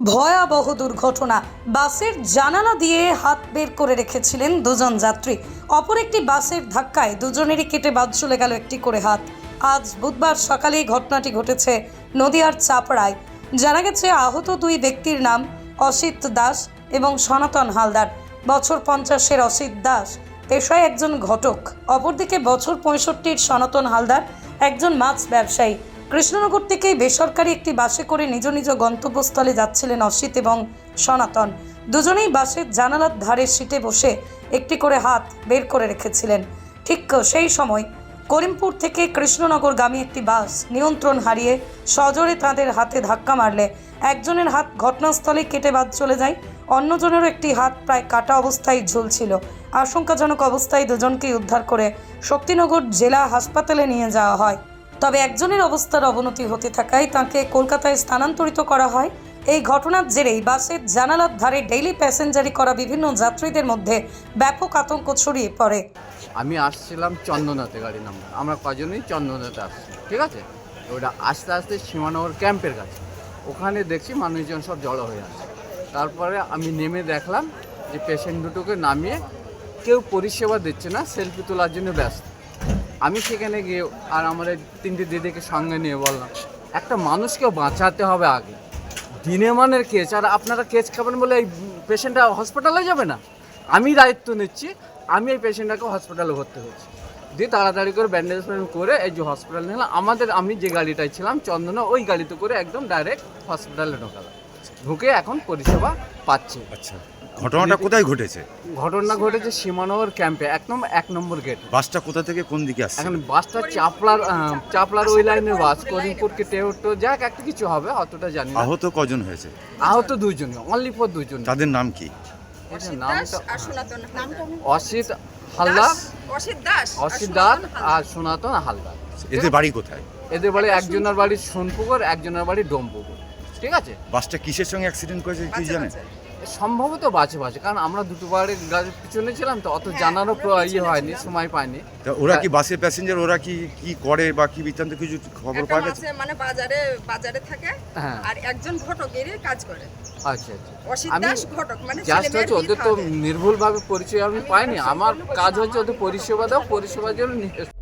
ভয়াবহ দুর্ঘটনা। বাসের জানালা দিয়ে হাত বের করে রেখেছিলেন দুজন যাত্রী। অপর একটি বাসের ধাক্কায় দুজনেরই কেটে বাদ চলে গেল একটি করে হাত। আজ বুধবার সকালে এই ঘটনাটি ঘটেছে নদিয়ার চাপড়ায়। জানা গেছে, আহত দুই ব্যক্তির নাম অসিত দাস এবং সনাতন হালদার। বছর পঞ্চাশের অসিত দাস পেশায় একজন ঘটক। অপরদিকে বছর পঁয়ষট্টির সনাতন হালদার একজন মাছ ব্যবসায়ী। কৃষ্ণনগর থেকে বেসরকারি একটি বাসে করে নিজ নিজ গন্তব্যস্থলে যাচ্ছিলেন অসিত এবং সনাতন। দুজনেই বাসের জানালার ধারে সিটে বসে একটি করে হাত বের করে রেখেছিলেন। ঠিক সেই সময় করিমপুর থেকে কৃষ্ণনগরগামী একটি বাস নিয়ন্ত্রণ হারিয়ে সজোরে তাদের হাতে ধাক্কা মারলে একজনের হাত ঘটনাস্থলে কেটে বাদ চলে যায়, অন্যজনেরও একটি হাত প্রায় কাটা অবস্থায় ঝুলছিল। আশঙ্কাজনক অবস্থায় দুজনকেই উদ্ধার করে শক্তিনগর জেলা হাসপাতালে নিয়ে যাওয়া হয়। তবে একজনের অবস্থার অবনতি হতে থাকায় তাকে কলকাতায় স্থানান্তরিত করা হয়। এই ঘটনার জেরেই বাসের জানালার ধারে ডেইলি প্যাসেঞ্জারি করা বিভিন্ন যাত্রীদের মধ্যে ব্যাপক আতঙ্ক ছড়িয়ে পড়ে। আমি আসছিলাম চন্দনাতে গাড়ি নাম্বার। আমরা কজনই চন্দনাতে আসছি, ঠিক আছে? ওটা আস্তে আস্তে সীমানগর ক্যাম্পের কাছে। ওখানে দেখছি মানুষজন সব জড়ো হয়ে আছে। তারপরে আমি নেমে দেখলাম যে পেশেন্ট দুটোকে নামিয়ে কেউ পরিষেবা দিচ্ছে না সেলফি তোলার জন্য ব্যস্ত। আমি সেখানে গিয়ে আর আমার এই তিনটে দিদিকে সঙ্গে নিয়ে বললাম, একটা মানুষকে বাঁচাতে হবে আগে। দিনে মানের কেস আর আপনারা কেস খাবেন বলে এই পেশেন্টটা হসপিটালে যাবে না? আমি দায়িত্ব নিচ্ছি, আমি এই পেশেন্টটাকে হসপিটালে ভর্তি হচ্ছি। দিয়ে তাড়াতাড়ি করে ব্যান্ডেজ করে এই যে হসপিটাল নিলাম, আমাদের, আমি যে গাড়িটায় ছিলাম চন্দনা ওই গাড়িতে করে একদম ডাইরেক্ট হসপিটালে ঢোকালাম। ঢুকে এখন পরিষেবা পাচ্ছে। আচ্ছা। ঘটনাটা কোথায় ঘটেছে? ঘটনা ঘটেছে সীমানগর ক্যাম্পে একদম এক নম্বর গেট। বাসটা কোথা থেকে কোন দিকে আসছে? এখন বাসটা চাপলার চাপলার ওই লাইনের বাস করিমপুরকে টেউটো যাক একটা কিছু হবে অতটা জানি না। আহত কজন হয়েছে? আহত দুইজন অনলি ফর দুইজন। তাদের নাম কি? এটার নামটা আর সনাতন নামটা অসিত হালদার? অসিত দাস আর অসিত দাস সনাতন আর সনাতন হালদার। এদের বাড়ি কোথায়? এদের বাড়ি একজনের বাড়ি সোনপুকুর একজনের বাড়ি ডোমপুকুর। ঠিক আছে? বাসটা কিসের সঙ্গে অ্যাক্সিডেন্ট করেছে কি বাচ্চা জানেন? বাচ্চা। সম্ভবত বাজে বাজে কারণ আমরা দুটো বাড়ির গাড়ির পিছনে ছিলাম তো অত জানারও ইয়ে হয়নি সময় পাইনি। তা ওরা কি বাসের প্যাসেঞ্জার ওরা কি কি করে বা কি বৃত্তান্ত কিছু খবর পাওয়া গেছে? মানে বাজারে বাজারে থাকে হ্যাঁ। আর একজন ঘটকেরই কাজ করে। আচ্ছা আচ্ছা। আমি মানে জাস্ট হচ্ছে ওদের তো নির্ভুলভাবে পরিচয় আমি পাইনি আমার কাজ হচ্ছে ওদের পরিষেবা দাও পরিষেবার জন্য নিয়ে